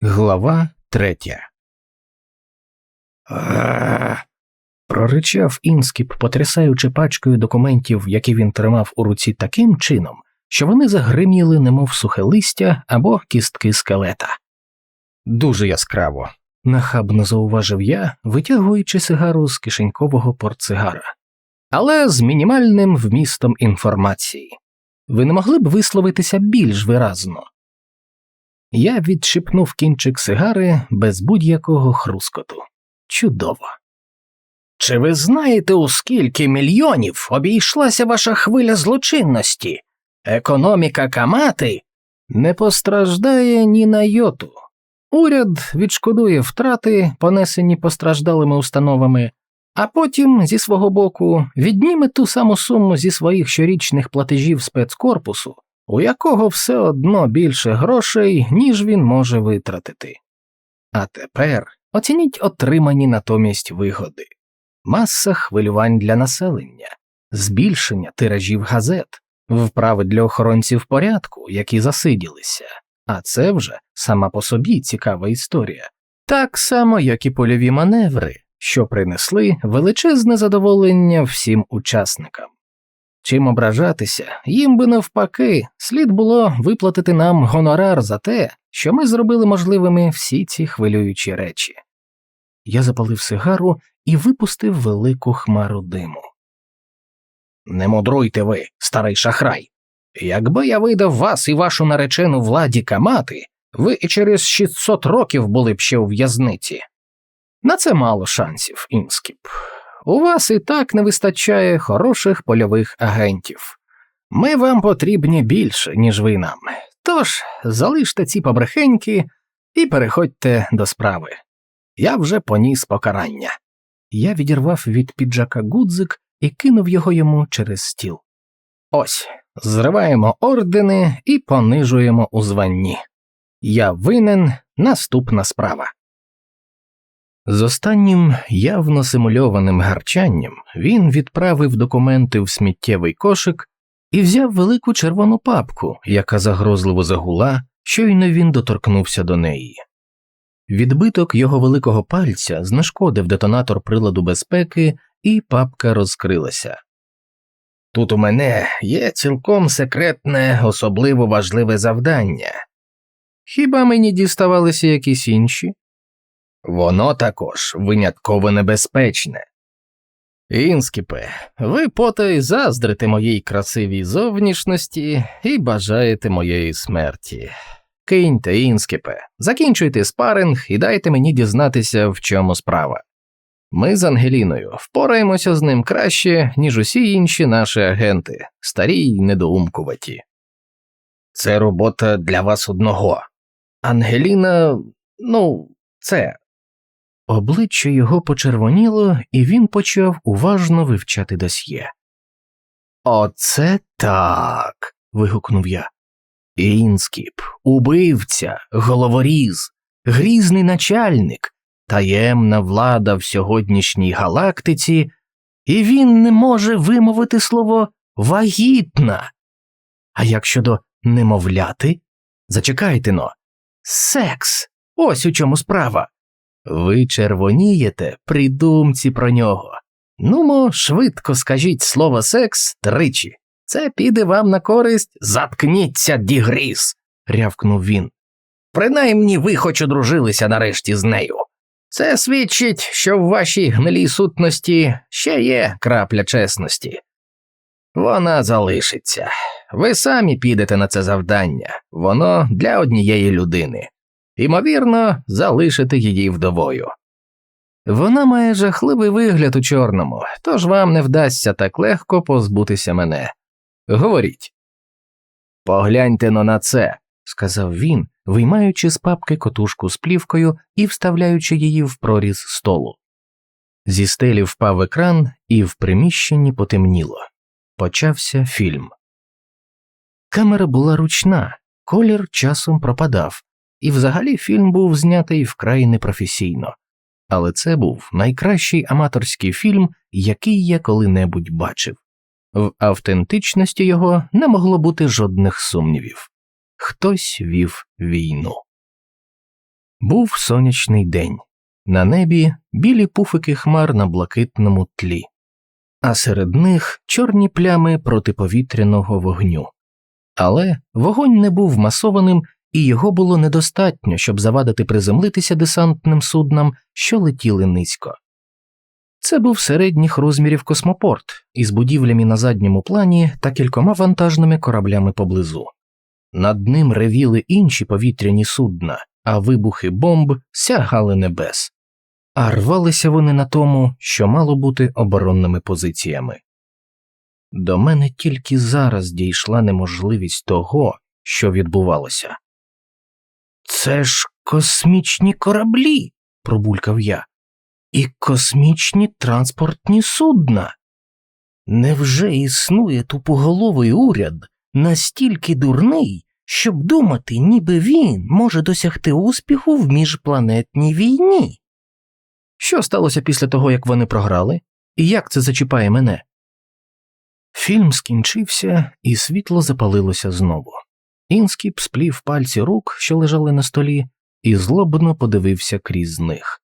Глава третя. Проричав інскіп, потрясаючи пачкою документів, які він тримав у руці таким чином, що вони загриміли, немов сухе листя або кістки скелета. Дуже яскраво, нахабно зауважив я, витягуючи сигару з кишенькового портсигара. Але з мінімальним вмістом інформації. Ви не могли б висловитися більш виразно. Я відшипнув кінчик сигари без будь-якого хрускоту. Чудово. Чи ви знаєте, у скільки мільйонів обійшлася ваша хвиля злочинності? Економіка Камати не постраждає ні на йоту. Уряд відшкодує втрати, понесені постраждалими установами, а потім, зі свого боку, відніме ту саму суму зі своїх щорічних платежів спецкорпусу у якого все одно більше грошей, ніж він може витратити. А тепер оцініть отримані натомість вигоди, маса хвилювань для населення, збільшення тиражів газет, вправи для охоронців порядку, які засиділися, а це вже сама по собі цікава історія, так само, як і польові маневри, що принесли величезне задоволення всім учасникам. Чим ображатися, їм би навпаки, слід було виплатити нам гонорар за те, що ми зробили можливими всі ці хвилюючі речі. Я запалив сигару і випустив велику хмару диму. Не мудруйте ви, старий шахрай. Якби я видав вас і вашу наречену владі камати, ви і через 600 років були б ще у в'язниці. На це мало шансів, інскіп. У вас і так не вистачає хороших польових агентів. Ми вам потрібні більше, ніж ви нам. Тож залиште ці побрехеньки і переходьте до справи. Я вже поніс покарання. Я відірвав від піджака гудзик і кинув його йому через стіл. Ось, зриваємо ордени і понижуємо у званні. Я винен наступна справа. З останнім явно симульованим гарчанням він відправив документи в сміттєвий кошик і взяв велику червону папку, яка загрозливо загула, щойно він доторкнувся до неї. Відбиток його великого пальця знешкодив детонатор приладу безпеки, і папка розкрилася. Тут у мене є цілком секретне, особливо важливе завдання. Хіба мені діставалися якісь інші? Воно також винятково небезпечне. Інскіпе, ви потай заздрите моїй красивій зовнішності і бажаєте моєї смерті. Киньте, інскіпе, закінчуйте спаринг і дайте мені дізнатися, в чому справа. Ми з Ангеліною впораємося з ним краще, ніж усі інші наші агенти, старі й недоумкуваті. Це робота для вас одного. Ангеліна, ну, це Обличчя його почервоніло, і він почав уважно вивчати досьє. Оце так. вигукнув я. Інскіп, убивця, головоріз, грізний начальник, таємна влада в сьогоднішній галактиці, і він не може вимовити слово вагітна. А як щодо немовляти? Зачекайте но, секс. Ось у чому справа. Ви червонієте при думці про нього. Нумо, швидко скажіть слово секс тричі. Це піде вам на користь, заткніться, дігріс, рявкнув він. Принаймні ви хоч одружилися нарешті з нею. Це свідчить, що в вашій гнилій сутності ще є крапля чесності. Вона залишиться. Ви самі підете на це завдання, воно для однієї людини ймовірно, залишити її вдовою. Вона має жахливий вигляд у чорному, тож вам не вдасться так легко позбутися мене. Говоріть. Погляньте но на це, сказав він, виймаючи з папки котушку з плівкою і вставляючи її в проріз столу. Зі стелі впав екран, і в приміщенні потемніло. Почався фільм. Камера була ручна, колір часом пропадав, і взагалі фільм був знятий вкрай непрофесійно, але це був найкращий аматорський фільм, який я коли-небудь бачив. В автентичності його не могло бути жодних сумнівів хтось вів війну. Був сонячний день. На небі білі пуфики хмар на блакитному тлі, а серед них чорні плями протиповітряного вогню. Але вогонь не був масованим, і його було недостатньо, щоб завадити приземлитися десантним суднам, що летіли низько. Це був середніх розмірів космопорт із будівлями на задньому плані та кількома вантажними кораблями поблизу. Над ним ревіли інші повітряні судна, а вибухи бомб сягали небес, а рвалися вони на тому, що мало бути оборонними позиціями. До мене тільки зараз дійшла неможливість того, що відбувалося. Це ж космічні кораблі, пробулькав я, і космічні транспортні судна. Невже існує тупоголовий уряд настільки дурний, щоб думати, ніби він може досягти успіху в міжпланетній війні? Що сталося після того, як вони програли, і як це зачіпає мене? Фільм скінчився, і світло запалилося знову. Інскіп сплів пальці рук, що лежали на столі, і злобно подивився крізь них.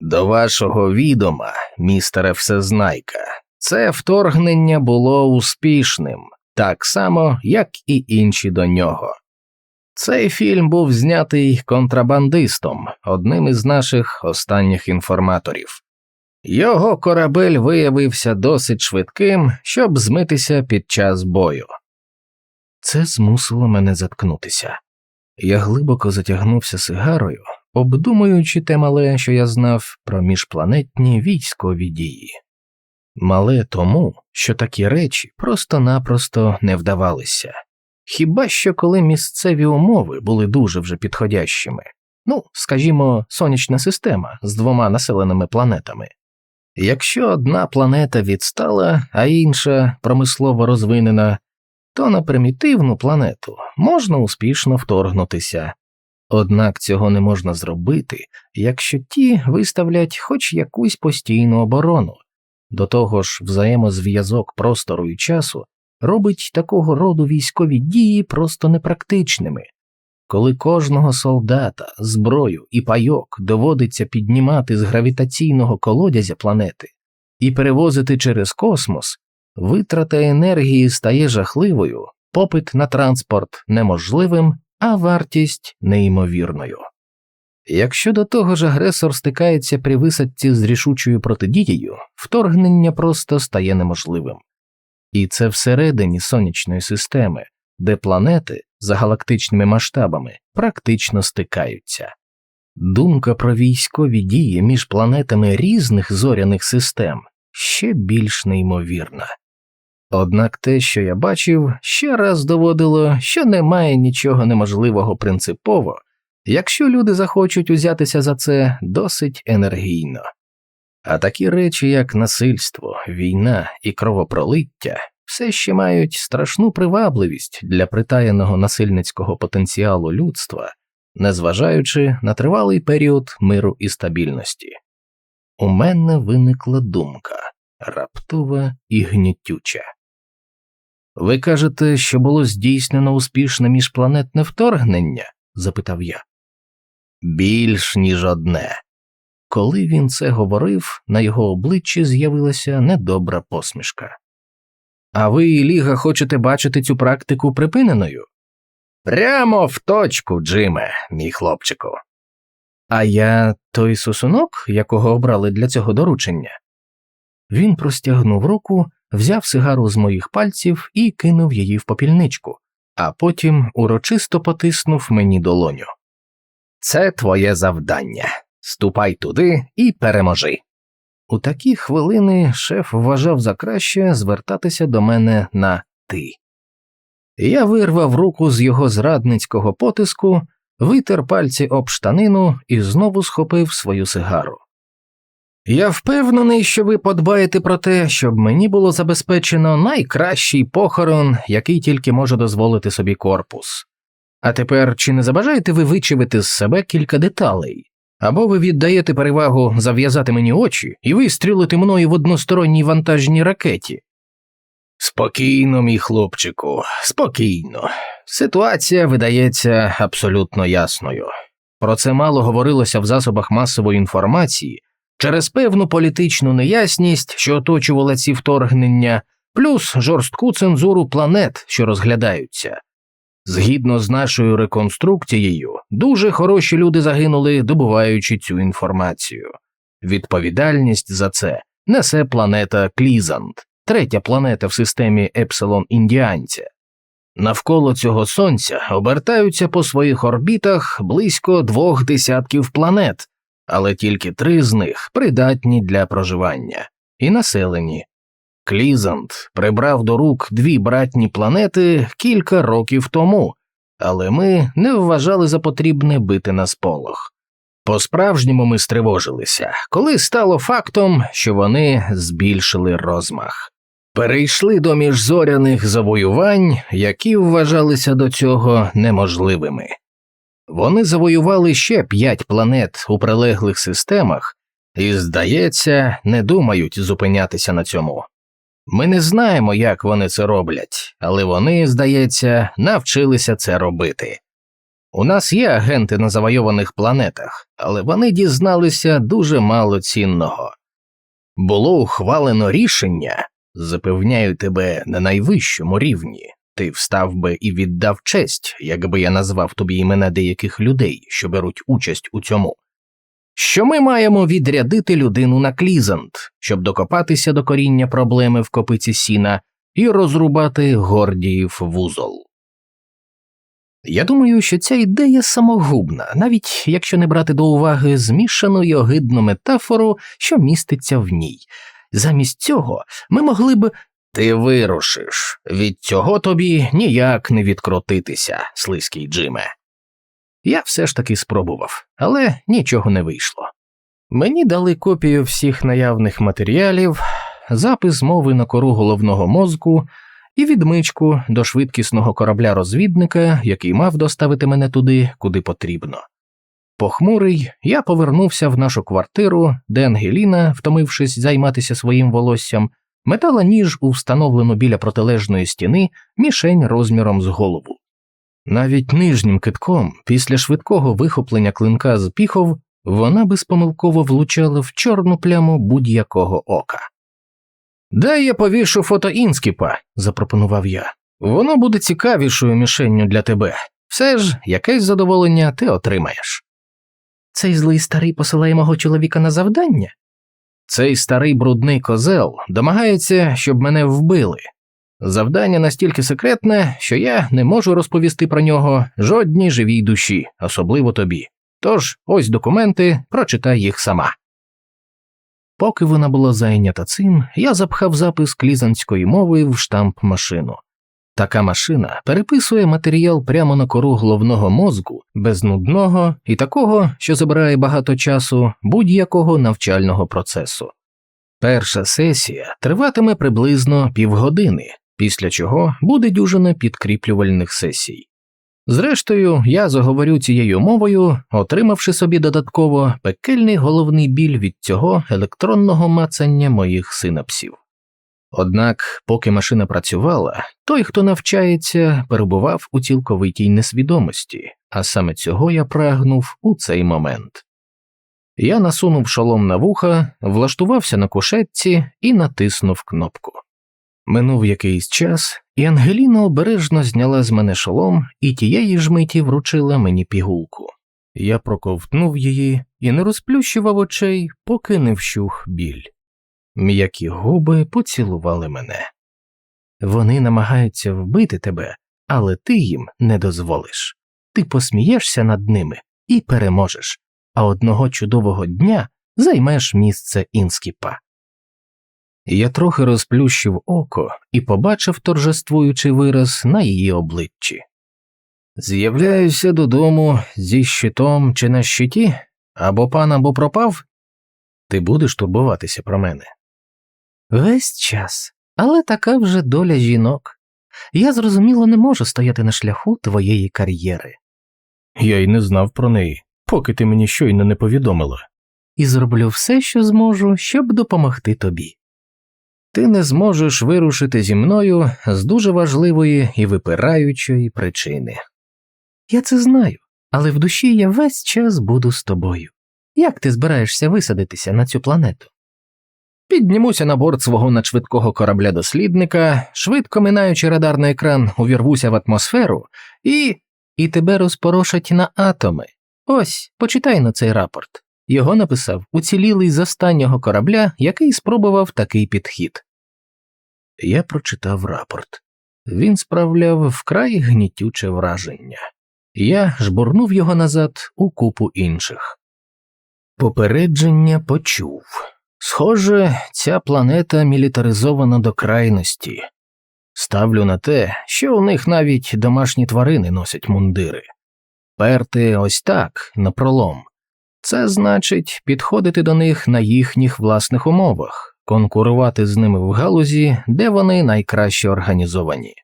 До вашого відома, містере Всезнайка, це вторгнення було успішним, так само, як і інші до нього. Цей фільм був знятий контрабандистом, одним із наших останніх інформаторів. Його корабель виявився досить швидким, щоб змитися під час бою. Це змусило мене заткнутися. Я глибоко затягнувся сигарою, обдумуючи те мале, що я знав про міжпланетні військові дії. Мале тому, що такі речі просто-напросто не вдавалися, хіба що коли місцеві умови були дуже вже підходящими, ну, скажімо, сонячна система з двома населеними планетами. Якщо одна планета відстала, а інша промислово розвинена, то на примітивну планету можна успішно вторгнутися. Однак цього не можна зробити, якщо ті виставлять хоч якусь постійну оборону. До того ж, взаємозв'язок простору і часу робить такого роду військові дії просто непрактичними. Коли кожного солдата, зброю і пайок доводиться піднімати з гравітаційного колодязя планети і перевозити через космос, витрата енергії стає жахливою, попит на транспорт неможливим, а вартість неймовірною. Якщо до того ж агресор стикається при висадці з рішучою протидією, вторгнення просто стає неможливим. І це всередині сонячної системи, де планети за галактичними масштабами практично стикаються. Думка про військові дії між планетами різних зоряних систем ще більш неймовірна. Однак те, що я бачив, ще раз доводило, що немає нічого неможливого принципово, якщо люди захочуть узятися за це досить енергійно. А такі речі, як насильство, війна і кровопролиття, все ще мають страшну привабливість для притаєного насильницького потенціалу людства, незважаючи на тривалий період миру і стабільності. У мене виникла думка раптова і гнітюча. Ви кажете, що було здійснено успішне міжпланетне вторгнення? запитав я. Більш ніж одне. Коли він це говорив, на його обличчі з'явилася недобра посмішка. А ви, Ліга, хочете бачити цю практику припиненою? Прямо в точку, Джиме, мій хлопчику. А я той сусунок, якого обрали для цього доручення. Він простягнув руку, взяв сигару з моїх пальців і кинув її в попільничку, а потім урочисто потиснув мені долоню. Це твоє завдання. Ступай туди і переможи. У такі хвилини шеф вважав за краще звертатися до мене на ти. Я вирвав руку з його зрадницького потиску, витер пальці об штанину і знову схопив свою сигару. Я впевнений, що ви подбаєте про те, щоб мені було забезпечено найкращий похорон, який тільки може дозволити собі корпус. А тепер чи не забажаєте ви вичавити з себе кілька деталей? Або ви віддаєте перевагу зав'язати мені очі і вистрілити мною в односторонній вантажній ракеті? Спокійно, мій хлопчику, спокійно. Ситуація видається абсолютно ясною. Про це мало говорилося в засобах масової інформації через певну політичну неясність, що оточувала ці вторгнення, плюс жорстку цензуру планет, що розглядаються. Згідно з нашою реконструкцією, дуже хороші люди загинули, добуваючи цю інформацію. Відповідальність за це несе планета Клізант, третя планета в системі Епсилон Індіанця. Навколо цього сонця обертаються по своїх орбітах близько двох десятків планет, але тільки три з них придатні для проживання і населені. Клізант прибрав до рук дві братні планети кілька років тому, але ми не вважали за потрібне бити на сполох. По справжньому ми стривожилися, коли стало фактом, що вони збільшили розмах. Перейшли до міжзоряних завоювань, які вважалися до цього неможливими. Вони завоювали ще п'ять планет у прилеглих системах і, здається, не думають зупинятися на цьому. Ми не знаємо, як вони це роблять, але вони, здається, навчилися це робити. У нас є агенти на завойованих планетах, але вони дізналися дуже мало цінного. Було ухвалено рішення, запевняю тебе на найвищому рівні. Ти встав би і віддав честь, якби я назвав тобі імена деяких людей, що беруть участь у цьому. Що ми маємо відрядити людину на клізант, щоб докопатися до коріння проблеми в копиці сіна і розрубати Гордіїв вузол. Я думаю, що ця ідея самогубна, навіть якщо не брати до уваги змішану й огидну метафору, що міститься в ній. Замість цього ми могли б. Ти вирушиш, від цього тобі ніяк не відкрутитися, слизький Джиме. Я все ж таки спробував, але нічого не вийшло. Мені дали копію всіх наявних матеріалів, запис мови на кору головного мозку і відмичку до швидкісного корабля розвідника, який мав доставити мене туди, куди потрібно. Похмурий, я повернувся в нашу квартиру, де Ангеліна, втомившись займатися своїм волоссям, метала ніж у встановлену біля протилежної стіни мішень розміром з голову. Навіть нижнім китком, після швидкого вихоплення клинка з піхов, вона безпомилково влучала в чорну пляму будь-якого ока. Дай я повішу фото інскіпа, запропонував я. Воно буде цікавішою мішенню для тебе. Все ж якесь задоволення ти отримаєш. Цей злий старий посилає мого чоловіка на завдання? Цей старий брудний козел домагається, щоб мене вбили. Завдання настільки секретне, що я не можу розповісти про нього жодній живій душі, особливо тобі. Тож ось документи, прочитай їх сама. Поки вона була зайнята цим, я запхав запис клізанської мови в штамп машину. Така машина переписує матеріал прямо на кору головного мозку, без нудного і такого, що забирає багато часу будь-якого навчального процесу. Перша сесія триватиме приблизно півгодини, після чого буде дюжина підкріплювальних сесій. Зрештою, я заговорю цією мовою, отримавши собі додатково пекельний головний біль від цього електронного мацання моїх синапсів. Однак, поки машина працювала, той, хто навчається, перебував у цілковитій несвідомості, а саме цього я прагнув у цей момент. Я насунув шолом на вуха, влаштувався на кушетці і натиснув кнопку. Минув якийсь час, і Ангеліна обережно зняла з мене шолом і тієї ж миті вручила мені пігулку. Я проковтнув її і не розплющував очей, поки не вщух біль. М'які губи поцілували мене. Вони намагаються вбити тебе, але ти їм не дозволиш. Ти посмієшся над ними і переможеш, а одного чудового дня займеш місце інскіпа. Я трохи розплющив око і побачив торжествуючий вираз на її обличчі. З'являюся додому зі щитом чи на щиті, або пан або пропав. Ти будеш турбуватися про мене. Весь час, але така вже доля жінок. Я зрозуміло не можу стояти на шляху твоєї кар'єри. Я й не знав про неї, поки ти мені щойно не повідомила. І зроблю все, що зможу, щоб допомогти тобі. Ти не зможеш вирушити зі мною з дуже важливої і випираючої причини. Я це знаю, але в душі я весь час буду з тобою. Як ти збираєшся висадитися на цю планету? Піднімуся на борт свого надшвидкого корабля дослідника, швидко минаючи радарний екран, увірвуся в атмосферу і. і тебе розпорошать на атоми. Ось, почитай на цей рапорт. Його написав уцілілий з останнього корабля, який спробував такий підхід. Я прочитав рапорт. Він справляв вкрай гнітюче враження. Я жбурнув його назад у купу інших. Попередження почув. Схоже, ця планета мілітаризована до крайності. Ставлю на те, що у них навіть домашні тварини носять мундири. Перти ось так, напролом. Це значить підходити до них на їхніх власних умовах, конкурувати з ними в галузі, де вони найкраще організовані.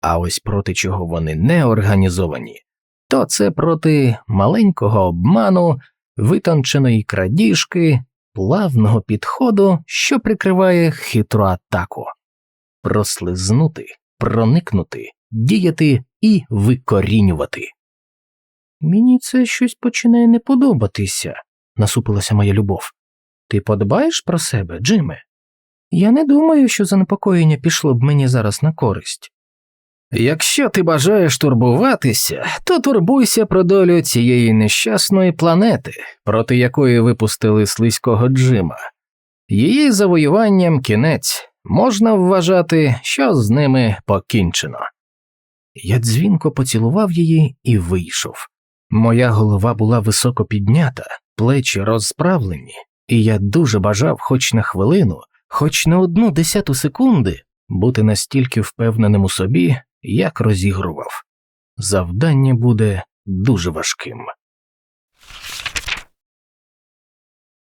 А ось проти чого вони не організовані, то це проти маленького обману, витонченої крадіжки, плавного підходу, що прикриває хитру атаку, прослизнути, проникнути, діяти і викорінювати. Мені це щось починає не подобатися, насупилася моя любов. Ти подбаєш про себе, Джиме? Я не думаю, що занепокоєння пішло б мені зараз на користь. Якщо ти бажаєш турбуватися, то турбуйся про долю цієї нещасної планети, проти якої випустили слизького Джима. Її завоюванням кінець можна вважати, що з ними покінчено. Я дзвінко поцілував її і вийшов. Моя голова була високо піднята, плечі розправлені, і я дуже бажав хоч на хвилину, хоч на одну десяту секунди бути настільки впевненим у собі, як розігрував. Завдання буде дуже важким.